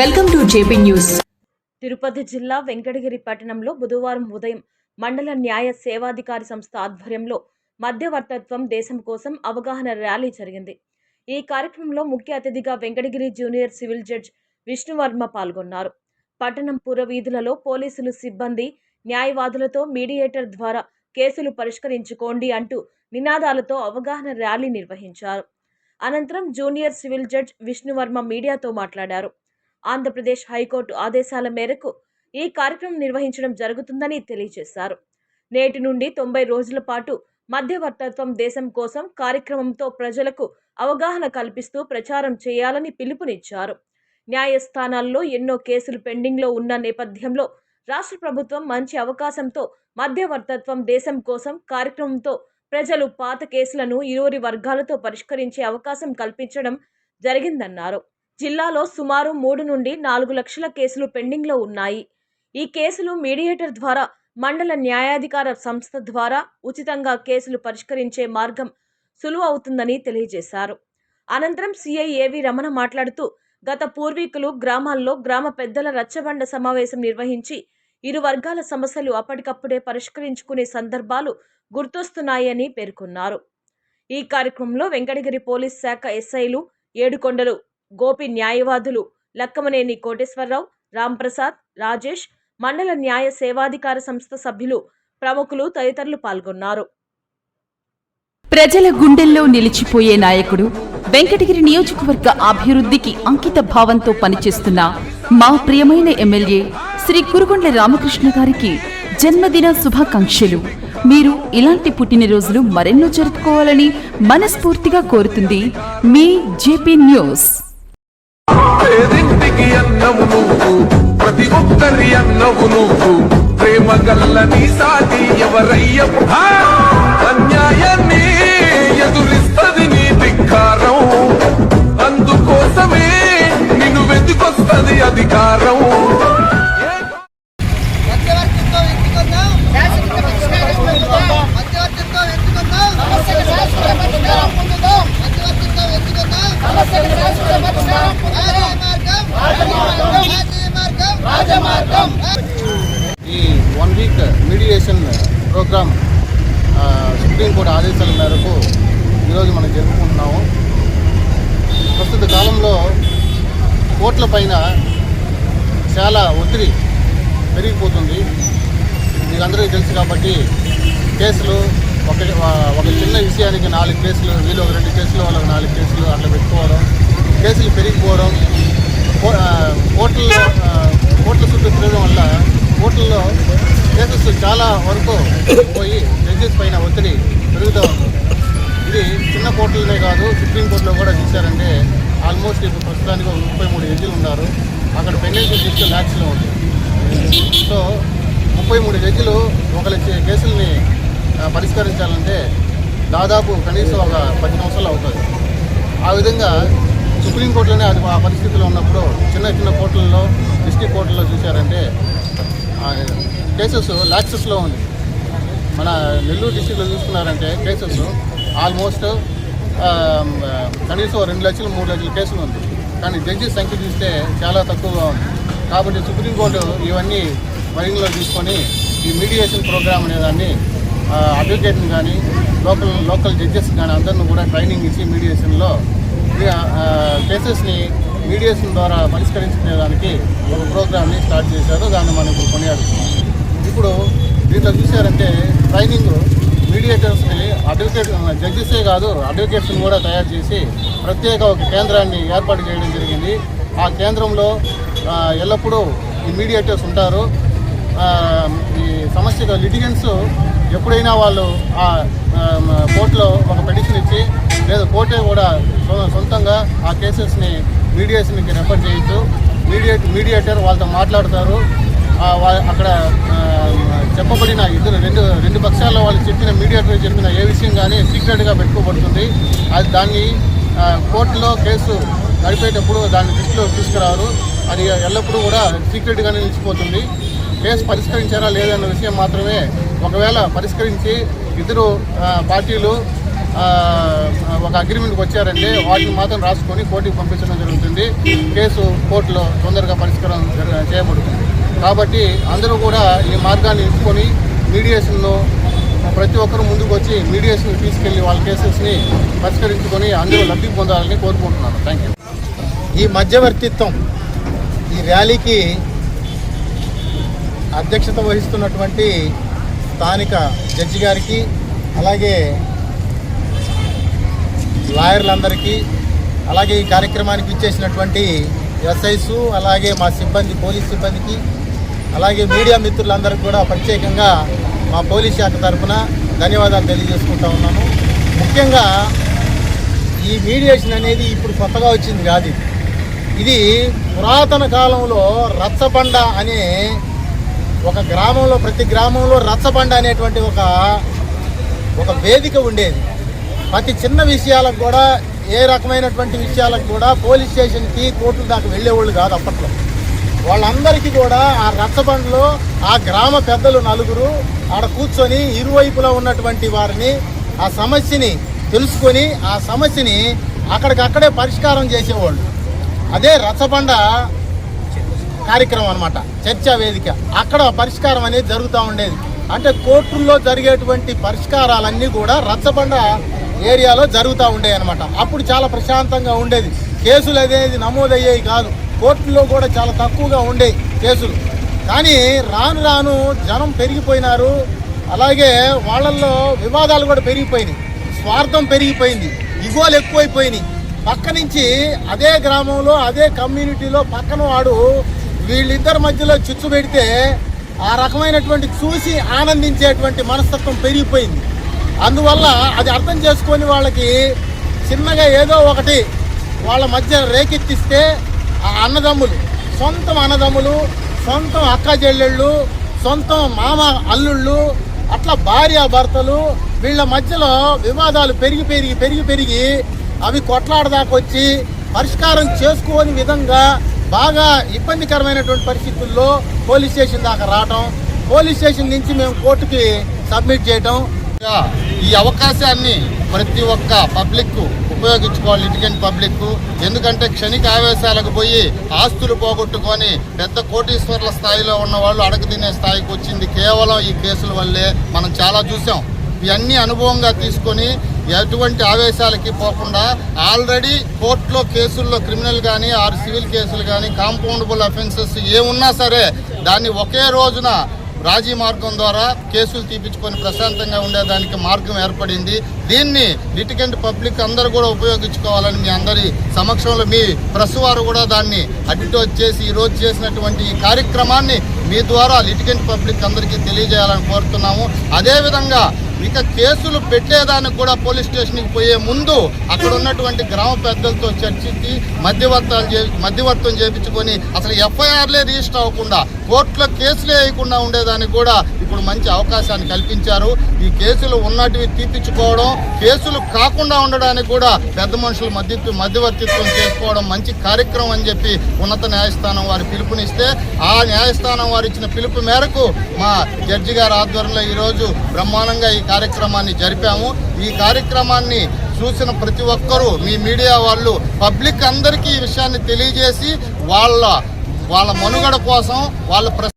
Welcome to JP news. Tirupati జిల్లా వెంకటగిరి పట్టణంలో బుధవారం ఉదయం మండల న్యాయ సేవాధికారి సంస్థ ఆధ్వర్యంలో మధ్యవర్తత్వం దేశం కోసం అవగాహన ర్యాలీ జరిగింది. ఈ కార్యక్రమంలో ముఖ్య అతిథిగా Venkatagiri junior civil judge Vishnuvarma పాల్గొన్నారు. పట్టణం పురవీధులలో పోలీసులు సిబ్బంది న్యాయవాదులతో మీడియేటర్ ద్వారా కేసులు పరిష్కరించుకోండి అంటూ నినాదాలతో అవగాహన ర్యాలీ నిర్వహించారు. అనంతరం జూనియర్ సివిల్ జడ్జ్ విష్ణువర్మ మీడియాతో మాట్లాడారు. ఆంధ్రప్రదేశ్ హైకోర్టు ఆదేశాల మేరకు ఈ కార్యక్రమం నిర్వహించడం జరుగుతుందని తెలియజేశారు. నేటి నుండి తొంభై రోజుల పాటు మధ్యవర్తత్వం దేశం కోసం కార్యక్రమంతో ప్రజలకు అవగాహన కల్పిస్తూ ప్రచారం చేయాలని పిలుపునిచ్చారు. న్యాయస్థానాల్లో ఎన్నో కేసులు పెండింగ్లో ఉన్న నేపథ్యంలో రాష్ట్ర ప్రభుత్వం మంచి అవకాశంతో మధ్యవర్తత్వం దేశం కోసం కార్యక్రమంతో ప్రజలు పాత కేసులను ఇరువురి వర్గాలతో పరిష్కరించే అవకాశం కల్పించడం జరిగిందన్నారు. జిల్లాలో సుమారు మూడు నుండి నాలుగు లక్షల కేసులు పెండింగ్లో ఉన్నాయి. ఈ కేసులు మీడియేటర్ ద్వారా మండల న్యాయాధికార సంస్థ ద్వారా ఉచితంగా కేసులు పరిష్కరించే మార్గం సులువు అవుతుందని తెలియజేశారు. అనంతరం సీఐ ఏవి రమణ మాట్లాడుతూ గత పూర్వీకులు గ్రామాల్లో గ్రామ పెద్దల రచ్చబండ సమావేశం నిర్వహించి ఇరు వర్గాల సమస్యలు అప్పటికప్పుడే పరిష్కరించుకునే సందర్భాలు గుర్తొస్తున్నాయని పేర్కొన్నారు. ఈ కార్యక్రమంలో వెంకటగిరి పోలీస్ శాఖ ఎస్ఐలు ఏడుకొండలు గోపి న్యాయవాదులు లక్కమనేని కోటేశ్వరరావు రాంప్రసాద్ రాజేష్ మండల న్యాయ సేవాధికార సంస్థ సభ్యులు ప్రముఖులు తదితరులు పాల్గొన్నారు. ప్రజల గుండెల్లో నిలిచిపోయే నాయకుడు వెంకటగిరి నియోజకవర్గ అభివృద్ధికి అంకిత భావంతో పనిచేస్తున్న మా ప్రియమైన ఎమ్మెల్యే శ్రీ కురుగొండ్ల రామకృష్ణ గారికి జన్మదిన శుభాకాంక్షలు. మీరు ఇలాంటి పుట్టినరోజులు మరెన్నో జరుపుకోవాలని మనస్ఫూర్తిగా కోరుతుంది మీ జేపీ న్యూస్. పేరింటికి అన్నము నువ్వు ప్రతి ఒక్కరి అన్నవు నువ్వు. ప్రేమ గల్ల నీ సాటి ఎవరయ్య! అన్యాయాన్ని ఎదురిస్తది నీ ధిక్కారం. అందుకోసమే నిన్ను వెతుకొస్తది అధికారం. ఎంచుకుందాం. మధ్యవర్తిత్వం ఎంచుకుందాం. రాజమార్గం ఈ one week mediation programme supreme court ఆదేశాల మేరకు ఈరోజు మనం జరుపుకుంటున్నాము. ప్రస్తుత కాలంలో కోర్టుల పైన చాలా ఒత్తిడి పెరిగిపోతుంది. మీకు అందరికీ తెలుసు కాబట్టి కేసులు ఒక ఒక చిన్న విషయానికి నాలుగు కేసులు వీళ్ళు ఒక రెండు కేసులు వాళ్ళకి నాలుగు కేసులు అట్లా పెట్టుకోవడం కేసులు పెరిగిపోవడం కో- ఆ, కోర్టుల్లో ఆ, కోర్టుల చుట్టూ తిరగడం వల్ల కోర్టుల్లో కేసెస్ చాలా వరకు పోయి జడ్జెస్ పైన ఒత్తిడి పెరుగుతూ ఉంది. ఇది చిన్న కోర్టులనే కాదు సుప్రీంకోర్టులో కూడా చూశారంటే ఆల్మోస్ట్ ఇప్పుడు ప్రస్తుతానికి ఒక ముప్పై మూడు జడ్జీలు ఉన్నారు. అక్కడ పెండింగ్ తీసుకు ల్యాక్స్లో ఉంది. సో ముప్పై మూడు జడ్జీలు ఒకరి కేసుల్ని పరిష్కరించాలంటే దాదాపు కనీసం ఒక పది సంవత్సరాలు అవుతుంది. ఆ విధంగా సుప్రీంకోర్టులోనే అది ఆ పరిస్థితిలో ఉన్నప్పుడు చిన్న చిన్న కోర్టుల్లో డిస్టిక్ కోర్టుల్లో చూశారంటే కేసెస్ లాక్సెస్లో ఉంది. మన నెల్లూరు డిస్టిక్లో చూసుకున్నారంటే కేసెస్ ఆల్మోస్ట్ um, కనీసం రెండు లక్షలు మూడు లక్షల కేసులు ఉంది. కానీ జడ్జెస్ సంఖ్య చూస్తే చాలా తక్కువగా ఉంది. కాబట్టి సుప్రీంకోర్టు ఇవన్నీ పరిగణలో తీసుకొని ఈ మీడియేషన్ ప్రోగ్రామ్ అనే దాన్ని అడ్వకేట్ని కానీ లోకల్ లోకల్ జడ్జెస్ కానీ అందరిని కూడా ట్రైనింగ్ ఇచ్చి మీడియేషన్లో కేసెస్ని మీడియేషన్ ద్వారా పరిష్కరించుకునేదానికి ఒక ప్రోగ్రామ్ని స్టార్ట్ చేశారు. దాన్ని మనం ఇప్పుడు కొనియాడుతున్నాం. ఇప్పుడు దీంట్లో చూశారంటే ట్రైనింగ్ మీడియేటర్స్ని అడ్వకేట్ జడ్జెసే కాదు అడ్వకేట్స్ని కూడా తయారు చేసి ప్రత్యేక ఒక కేంద్రాన్ని ఏర్పాటు చేయడం జరిగింది. ఆ కేంద్రంలో ఎల్లప్పుడూ ఈ మీడియేటర్స్ ఉంటారు. ఈ సమస్యగా లిటిగెన్స్ ఎప్పుడైనా వాళ్ళు ఆ కోర్టులో ఒక పిటిషన్ ఇచ్చి లేదా కోర్టే కూడా సొంతంగా ఆ కేసెస్ని మీడియేషన్కి రెఫర్ చేయొచ్చు. మీడియేట్ మీడియేటర్ వాళ్ళతో మాట్లాడతారు. అక్కడ చెప్పబడిన ఇద్దరు రెండు రెండు పక్షాల్లో వాళ్ళు చెప్పిన మీడియేటర్ చెప్పిన ఏ విషయం కానీ సీక్రెట్గా పెట్టుకోబడుతుంది. అది దాన్ని కోర్టులో కేసు నడిపేటప్పుడు దాన్ని దృష్టిలో తీసుకురారు. అది ఎల్లప్పుడూ కూడా సీక్రెట్గానే నిలిచిపోతుంది. కేసు పరిష్కరించారా లేదన్న విషయం మాత్రమే ఒకవేళ పరిష్కరించి ఇద్దరు పార్టీలు ఒక అగ్రిమెంట్కి వచ్చారంటే వాటిని మాత్రం రాసుకొని కోర్టుకి పంపించడం జరుగుతుంది. కేసు కోర్టులో తొందరగా పరిష్కారం జరగ- చేయబడుతుంది. కాబట్టి అందరూ కూడా ఈ మార్గాన్ని ఎంచుకొని మీడియేషన్లో ప్రతి ఒక్కరు ముందుకు వచ్చి మీడియేషన్ తీసుకెళ్ళి వాళ్ళ కేసెస్ని పరిష్కరించుకొని అందరూ లబ్ధి పొందాలని కోరుకుంటున్నాను. థ్యాంక్ యూ ఈ మధ్యవర్తిత్వం ఈ ర్యాలీకి అధ్యక్షత వహిస్తున్నటువంటి స్థానిక జడ్జి గారికి అలాగే లాయర్లందరికీ అలాగే ఈ కార్యక్రమానికి ఇచ్చేసినటువంటి ఎస్ఐసు అలాగే మా సిబ్బంది పోలీస్ సిబ్బందికి అలాగే మీడియా మిత్రులందరికీ కూడా ప్రత్యేకంగా మా పోలీస్ శాఖ తరఫున ధన్యవాదాలు తెలియజేసుకుంటా ఉన్నాను. ముఖ్యంగా ఈ మీడియేషన్ అనేది ఇప్పుడు కొత్తగా వచ్చింది కాదు ఇది. పురాతన కాలంలో రచ్చబండ అనే ఒక గ్రామంలో ప్రతి గ్రామంలో రచ్చబండ అనేటువంటి ఒక ఒక వేదిక ఉండేది. ప్రతి చిన్న విషయాలకు కూడా ఏ రకమైనటువంటి విషయాలకు కూడా పోలీస్ స్టేషన్కి కోర్టుల దాకా వెళ్ళేవాళ్ళు కాదు అప్పట్లో. వాళ్ళందరికీ కూడా ఆ రచ్చబండలో ఆ గ్రామ పెద్దలు నలుగురు ఆడ కూర్చొని ఇరువైపులా ఉన్నటువంటి వారిని ఆ సమస్యని తెలుసుకొని ఆ సమస్యని అక్కడికక్కడే పరిష్కారం చేసేవాళ్ళు. అదే రచ్చబండ కార్యక్రమం అనమాట చర్చా వేదిక. అక్కడ పరిష్కారం అనేది జరుగుతూ ఉండేది. అంటే కోర్టుల్లో జరిగేటువంటి పరిష్కారాలన్నీ కూడా రచ్చబండ ఏరియాలో జరుగుతూ ఉండేవి అనమాట అప్పుడు చాలా ప్రశాంతంగా ఉండేది. కేసులు అనేది నమోదయ్యేవి కాదు. కోర్టుల్లో కూడా చాలా తక్కువగా ఉండేవి కేసులు. కానీ రాను రాను జనం పెరిగిపోయినారు. అలాగే వాళ్ళల్లో వివాదాలు కూడా పెరిగిపోయినాయి. స్వార్థం పెరిగిపోయింది. ఇగోలు ఎక్కువైపోయినాయి. పక్క నుంచి అదే గ్రామంలో అదే కమ్యూనిటీలో పక్కన వాడు వీళ్ళిద్దరి మధ్యలో చిచ్చు పెడితే ఆ రకమైనటువంటి చూసి ఆనందించేటువంటి మనస్తత్వం పెరిగిపోయింది. అందువల్ల అది అర్థం చేసుకొని వాళ్ళకి చిన్నగా ఏదో ఒకటి వాళ్ళ మధ్య రేకెత్తిస్తే ఆ అన్నదమ్ములు. సొంతం అన్నదమ్ములు సొంతం అక్క చెల్లెళ్ళు సొంతం మామ అల్లుళ్ళు అట్లా భార్య భర్తలు వీళ్ళ మధ్యలో వివాదాలు పెరిగి పెరిగి పెరిగి పెరిగి అవి కొట్లాడదాకొచ్చి పరిష్కారం చేసుకోని విధంగా బాగా ఇబ్బందికరమైనటువంటి పరిస్థితుల్లో పోలీస్ స్టేషన్ దాకా రావటం పోలీస్ స్టేషన్ నుంచి మేము కోర్టుకి సబ్మిట్ చేయటం. ఈ అవకాశాన్ని ప్రతి ఒక్క పబ్లిక్ ఉపయోగించుకోవాలి లిటిగెంట్ పబ్లిక్ ఎందుకంటే క్షణిక ఆవేశాలకు పోయి ఆస్తులు పోగొట్టుకొని పెద్ద కోటీశ్వర్ల స్థాయిలో ఉన్న వాళ్ళు అడగ తినే స్థాయికి వచ్చింది. కేవలం ఈ కేసుల వల్లే మనం చాలా చూసాం. ఇవన్నీ అనుభవంగా తీసుకొని ఎటువంటి ఆవేశాలకి పోకుండా ఆల్రెడీ కోర్టులో కేసుల్లో క్రిమినల్ కానీ ఆరు సివిల్ కేసులు కానీ కాంపౌండబుల్ అఫెన్సెస్ ఏమున్నా సరే దాన్ని ఒకే రోజున రాజీ మార్గం ద్వారా కేసులు తీపించుకొని ప్రశాంతంగా ఉండేదానికి మార్గం ఏర్పడింది. దీన్ని లిటికెంట్ పబ్లిక్ అందరూ కూడా ఉపయోగించుకోవాలని మీ అందరి సమక్షంలో మీ ప్రెస్ వారు కూడా దాన్ని అడ్వర్టైజ్ చేసి ఈ రోజు చేసినటువంటి ఈ కార్యక్రమాన్ని మీ ద్వారా లిటికెంట్ పబ్లిక్ అందరికీ తెలియజేయాలని కోరుతున్నాము. అదేవిధంగా ఇక కేసులు పెట్టేదానికి కూడా పోలీస్ స్టేషన్కి పోయే ముందు అక్కడ ఉన్నటువంటి గ్రామ పెద్దలతో చర్చించి మధ్యవర్తాలు చే మధ్యవర్తం చేపించుకొని అసలు ఎఫ్ఐఆర్లే రిజిస్టర్ అవ్వకుండా కోర్టులో కేసులే వేయకుండా ఉండేదానికి కూడా ఇప్పుడు మంచి అవకాశాన్ని కల్పించారు. ఈ కేసులు ఉన్నటివి తీపించుకోవడం కేసులు కాకుండా ఉండడానికి కూడా పెద్ద మనుషులు మధ్య మధ్యవర్తిత్వం చేసుకోవడం మంచి కార్యక్రమం అని చెప్పి ఉన్నత న్యాయస్థానం వారి పిలుపునిస్తే ఆ న్యాయస్థానం వారు ఇచ్చిన పిలుపు మేరకు మా జడ్జి గారి ఆధ్వర్యంలో ఈరోజు బ్రహ్మాండంగా ఈ కార్యక్రమాన్ని జరిపాము. ఈ కార్యక్రమాన్ని చూసిన ప్రతి ఒక్కరూ మీ మీడియా వాళ్ళు పబ్లిక్ అందరికీ ఈ విషయాన్ని తెలియజేసి వాళ్ళ వాళ్ళ మనుగడ కోసం వాళ్ళ ప్ర